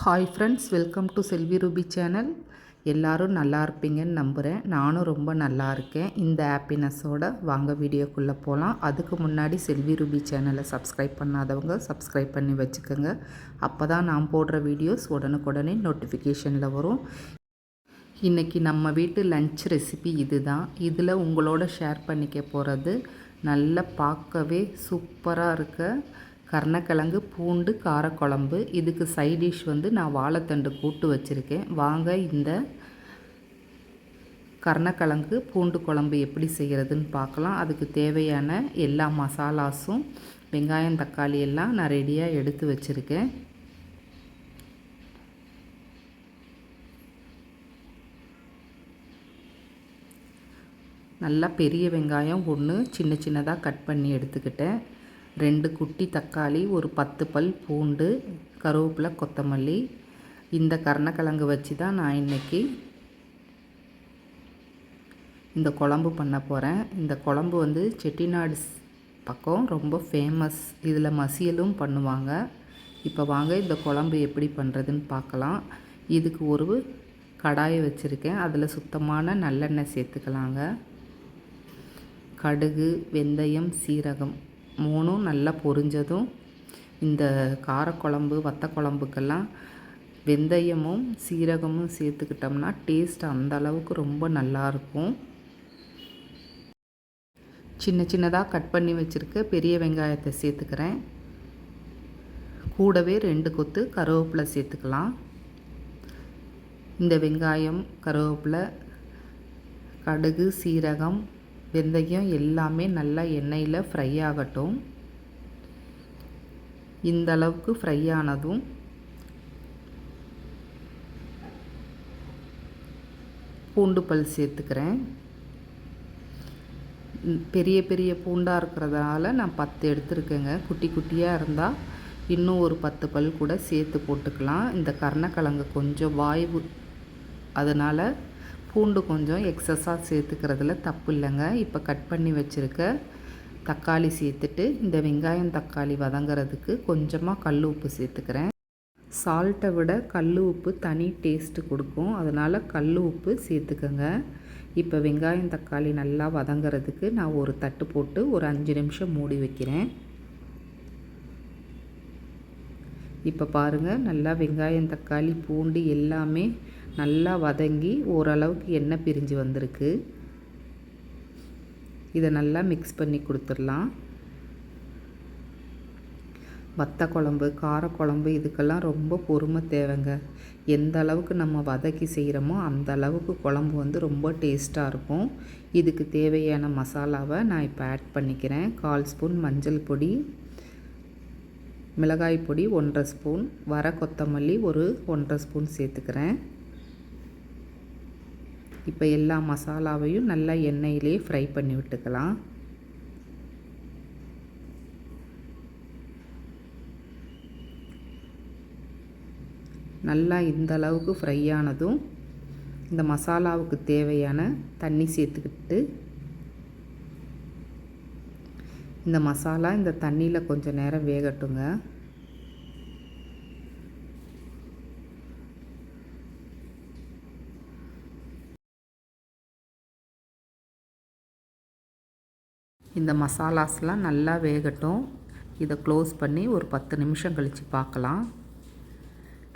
Hi friends welcome to Selvi Ruby channel எல்லோரும் நல்லா இருப்பீங்கன்னு நம்புகிறேன் நானும் ரொம்ப நல்லா இருக்கேன். இந்த ஹாப்பினஸோட வாங்க வீடியோக்குள்ளே போகலாம் அதுக்கு முன்னாடி செல்வி ரூபி சேனலை சப்ஸ்கிரைப் பண்ணாதவங்க சப்ஸ்கிரைப் பண்ணி வச்சுக்கோங்க. அப்போ தான் நான் போடுற வீடியோஸ் உடனுக்குடனே நோட்டிஃபிகேஷனில் வரும். இன்றைக்கி நம்ம வீட்டு லஞ்ச் ரெசிபி இது தான் இதில் உங்களோட ஷேர் பண்ணிக்க போகிறது நல்லா பார்க்கவே சூப்பராக இருக்க. கருணக்கிழங்கு பூண்டு காரக்குழம்பு. இதுக்கு சைட் டிஷ் வந்து நான் வாழைத்தண்டு கூட்டு வச்சுருக்கேன். வாங்க இந்த கருணக்கிழங்கு பூண்டு குழம்பு எப்படி செய்கிறதுன்னு பார்க்கலாம். அதுக்கு தேவையான எல்லா மசாலாஸும் வெங்காயம் தக்காளி எல்லாம் நான் ரெடியாக எடுத்து வச்சுருக்கேன். நல்லா பெரிய வெங்காயம் ஒன்று சின்ன சின்னதாக கட் பண்ணி எடுத்துக்கிட்டேன். ரெண்டு குட்டி தக்காளி ஒரு பத்து பல் பூண்டு கருவேப்பிலை கொத்தமல்லி. இந்த கருணக்கிழங்கு வச்சு தான் நான் இன்றைக்கி இந்த குழம்பு பண்ண போகிறேன் இந்த குழம்பு வந்து செட்டிநாடு பக்கம் ரொம்ப ஃபேமஸ் இதில் மசியலும் பண்ணுவாங்க. இப்போ வாங்க இந்த குழம்பு எப்படி பண்ணுறதுன்னு பார்க்கலாம். இதுக்கு ஒரு கடாயை வச்சுருக்கேன். அதில் சுத்தமான நல்லெண்ணெய் சேர்த்துக்கலாங்க. கடுகு வெந்தயம் சீரகம். மூணும் நல்லா பொரிஞ்சதும் இந்த காரக்குழம்பு வத்த குழம்புக்கெல்லாம் வெந்தயமும் சீரகமும் சேர்த்துக்கிட்டோம்னா டேஸ்ட் அந்த அளவுக்கு ரொம்ப நல்லாயிருக்கும் சின்ன சின்னதாக கட் பண்ணி வச்சுருக்க பெரிய வெங்காயத்தை சேர்த்துக்கிறேன். கூடவே ரெண்டு கொத்து கருவேப்பிலை சேர்த்துக்கலாம். இந்த வெங்காயம் கருவேப்பிலை கடுகு சீரகம் வெந்தயம் எல்லாமே நல்லா எண்ணெயில் ஃப்ரை ஆகட்டும். இந்த அளவுக்கு ஃப்ரை ஆனதும் பூண்டு பல் சேர்த்துக்கிறேன். பெரிய பெரிய பூண்டாக இருக்கிறதால நான் பத்து எடுத்துருக்கேங்க. குட்டி குட்டியாக இருந்தால் இன்னும் ஒரு பத்து பல் கூட சேர்த்து போட்டுக்கலாம். இந்த கருணக்கிழங்கு கொஞ்சம் வாய்வு அதனால் பூண்டு கொஞ்சம் எக்ஸஸாக சேர்த்துக்கிறதுல தப்பு இல்லைங்க. இப்போ கட் பண்ணி வச்சுருக்க தக்காளி சேர்த்துட்டு இந்த வெங்காயம் தக்காளி வதங்கிறதுக்கு கொஞ்சமாக கல் உப்பு சேர்த்துக்கிறேன். சால்ட்டை விட கல் உப்பு தனி டேஸ்ட்டு கொடுக்கும். அதனால் கல் உப்பு சேர்த்துக்கோங்க. இப்போ வெங்காயம் தக்காளி நல்லா வதங்கிறதுக்கு நான் ஒரு தட்டு போட்டு ஒரு அஞ்சு நிமிஷம் மூடி வைக்கிறேன். இப்போ பாருங்கள் நல்லா வெங்காயம் தக்காளி பூண்டு எல்லாமே நல்லா வதங்கி ஓரளவுக்கு எண்ணெய் பிரிஞ்சு வந்திருக்கு. இதை நல்லா மிக்ஸ் பண்ணி கொடுத்துடலாம். வத்த குழம்பு காரக்குழம்பு இதுக்கெல்லாம் ரொம்ப பொறுமை தேவைங்க. எந்த அளவுக்கு நம்ம வதக்கி செய்கிறோமோ அந்த அளவுக்கு குழம்பு வந்து ரொம்ப டேஸ்ட்டாக இருக்கும். இதுக்கு தேவையான மசாலாவை நான் இப்போ ஆட் பண்ணிக்கிறேன். கால் ஸ்பூன் மஞ்சள் பொடி மிளகாய் பொடி ஒன்றரை ஸ்பூன் வர கொத்தமல்லி ஒரு ஒன்றரை ஸ்பூன் சேர்த்துக்கிறேன். இப்போ எல்லா மசாலாவையும் நல்லா எண்ணெயிலே ஃப்ரை பண்ணி விட்டுக்கலாம். நல்லா இந்த அளவுக்கு ஃப்ரை ஆனதும் இந்த மசாலாவுக்கு தேவையான தண்ணி சேர்த்துக்கிட்டு இந்த மசாலா இந்த தண்ணியில் கொஞ்சம் நேரம் வேகட்டுங்க. இந்த மசாலாஸ்லாம் நல்லா வேகட்டும். இதை க்ளோஸ் பண்ணி ஒரு பத்து நிமிஷம் கழித்து பார்க்கலாம்.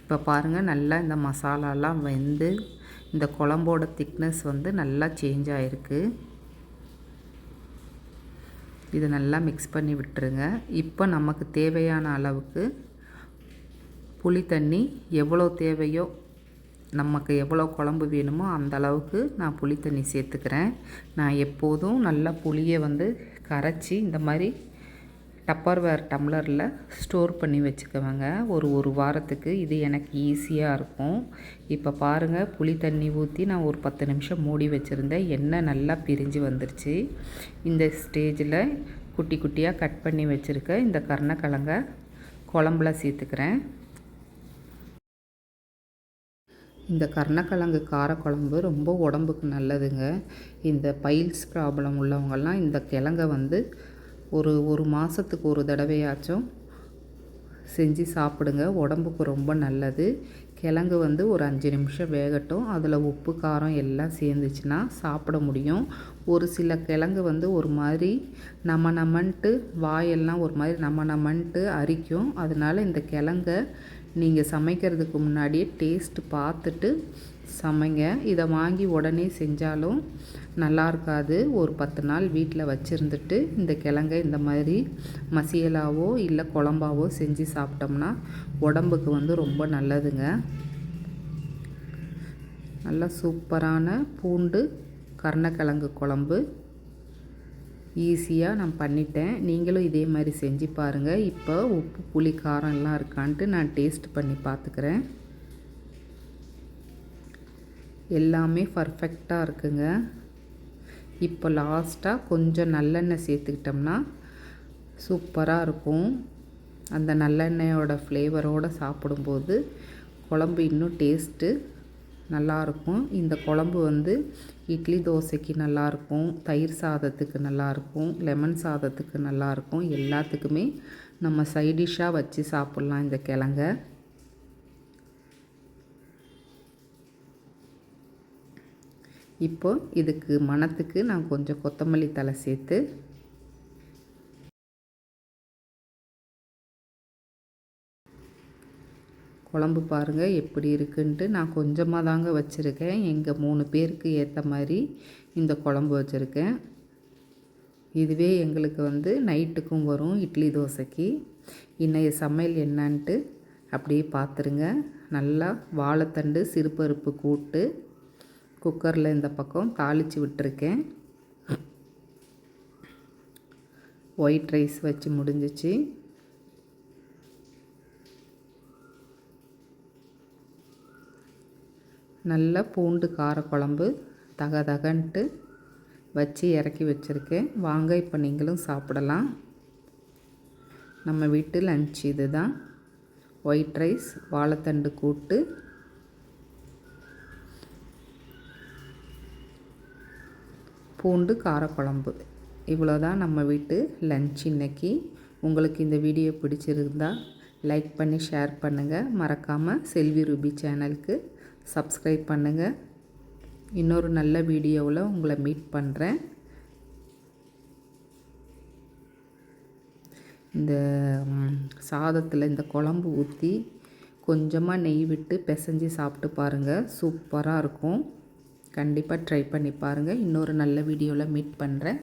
இப்போ பாருங்கள் நல்லா இந்த மசாலாலாம் வெந்து இந்த குழம்போட திக்னஸ் வந்து நல்லா சேஞ்ச் ஆகிருக்கு இதை நல்லா மிக்ஸ் பண்ணி விட்டுருங்க. இப்போ நமக்கு தேவையான அளவுக்கு புளி தண்ணி எவ்வளோ தேவையோ நமக்கு எவ்வளோ குழம்பு வேணுமோ அந்த அளவுக்கு நான் புளி தண்ணி சேர்த்துக்கிறேன். நான் எப்போதும் நல்லா புளியை வந்து கரைச்சி இந்த மாதிரி டப்பர்வேர் டம்ளரில் ஸ்டோர் பண்ணி வச்சுக்குவேங்க. ஒரு ஒரு வாரத்துக்கு இது எனக்கு ஈஸியாக இருக்கும். இப்போ பாருங்கள் புளி தண்ணி ஊற்றி நான் ஒரு பத்து நிமிஷம் மூடி வச்சுருந்தேன். எண்ணெய் நல்லா பிரிஞ்சு வந்துருச்சு. இந்த ஸ்டேஜில் குட்டி குட்டியாக கட் பண்ணி வச்சுருக்க இந்த கருணக்கிழங்க குழம்புல சேர்த்துக்கிறேன். இந்த கருணக்கிழங்கு காரக்குழம்பு ரொம்ப உடம்புக்கு நல்லதுங்க. இந்த பைல்ஸ் ப்ராப்ளம் உள்ளவங்கெல்லாம் இந்த கிழங்கை வந்து ஒரு ஒரு மாதத்துக்கு ஒரு தடவையாச்சும் செஞ்சு சாப்பிடுங்க. உடம்புக்கு ரொம்ப நல்லது. கிழங்கு வந்து ஒரு அஞ்சு நிமிஷம் வேகட்டும். அதில் உப்பு காரம் எல்லாம் சேர்ந்துச்சுன்னா சாப்பிட முடியும். ஒரு சில கிழங்கு வந்து ஒரு மாதிரி நம்ம நம்மன்ட்டு வாயெல்லாம் ஒரு மாதிரி நம்ம நம்மன்ட்டு அரிக்கும். அதனால் இந்த கிழங்க நீங்கள் சமைக்கிறதுக்கு முன்னாடியே டேஸ்ட்டு பார்த்துட்டு சமைங்க. இதை வாங்கி உடனே செஞ்சாலும் நல்லா இருக்காது. ஒரு பத்து நாள் வீட்டில் வச்சுருந்துட்டு இந்த கிழங்க இந்த மாதிரி மசியலாவோ இல்லை குழம்பாவோ செஞ்சு சாப்பிட்டோம்னா உடம்புக்கு வந்து ரொம்ப நல்லதுங்க. நல்லா சூப்பரான பூண்டு கருணக்கிழங்கு குழம்பு ஈஸியாக நான் பண்ணிட்டேன். நீங்களும் இதே மாதிரி செஞ்சு பாருங்கள் இப்போ உப்பு புளி காரம் எல்லாம் இருக்கான்ட்டு நான் டேஸ்ட் பண்ணி பார்த்துக்கிறேன் எல்லாமே பர்ஃபெக்டாக இருக்குங்க. இப்போ லாஸ்ட்டாக கொஞ்சம் நல்லெண்ணெய் சேர்த்துக்கிட்டோம்னா சூப்பராக இருக்கும். அந்த நல்லெண்ணெயோட ஃப்ளேவரோடு சாப்பிடும்போது குழம்பு இன்னும் டேஸ்ட்டு நல்லாயிருக்கும் இந்த குழம்பு வந்து இட்லி தோசைக்கு நல்லாயிருக்கும் தயிர் சாதத்துக்கு நல்லாயிருக்கும் லெமன் சாதத்துக்கு நல்லாயிருக்கும் எல்லாத்துக்குமே நம்ம சைடிஷ்ஷாக வச்சு சாப்பிட்லாம் இந்த கிழங்க. இப்போ இதுக்கு மணத்துக்கு நான் கொஞ்சம் கொத்தமல்லி தலை சேர்த்து குழம்பு பாருங்கள் எப்படி இருக்குன்ட்டு நான் கொஞ்சமாக தாங்க வச்சுருக்கேன். எங்கள் மூணு பேருக்கு ஏற்ற மாதிரி இந்த குழம்பு வச்சுருக்கேன். இதுவே எங்களுக்கு வந்து நைட்டுக்கும் வரும் இட்லி தோசைக்கு. இன்றைய சமையல் என்னான்ட்டு அப்படியே பார்த்துருங்க. நல்லா வாழைத்தண்டு சிறுபருப்பு கூட்டு குக்கரில் இந்த பக்கம் தாளித்து விட்டுருக்கேன். ஒயிட் ரைஸ் வச்சு முடிஞ்சிச்சு. நல்ல பூண்டு காரக்குழம்பு தக தகன்ட்டு வச்சு இறக்கி வச்சுருக்கேன். வாங்க இப்போ நீங்களும் சாப்பிடலாம். நம்ம வீட்டு லஞ்ச் இது தான் ஒயிட் ரைஸ் வாழைத்தண்டு கூட்டு. பூண்டு காரக்குழம்பு. இவ்வளோ தான் நம்ம வீட்டு லஞ்ச் இன்றைக்கி உங்களுக்கு இந்த வீடியோ பிடிச்சிருந்தா லைக் பண்ணி ஷேர் பண்ணுங்கள் மறக்காமல் செல்வி ரூபி சேனலுக்கு சப்ஸ்கிரைப் பண்ணுங்கள் இன்னொரு நல்ல வீடியோவில் உங்களை மீட் பண்ணுறேன் இந்த சாதத்தில் இந்த குழம்பு ஊற்றி கொஞ்சமாக நெய் விட்டு பிசைஞ்சு சாப்பிட்டு பாருங்கள் சூப்பராக இருக்கும். கண்டிப்பாக ட்ரை பண்ணி பாருங்கள் இன்னொரு நல்ல வீடியோவில் மீட் பண்ணுறேன்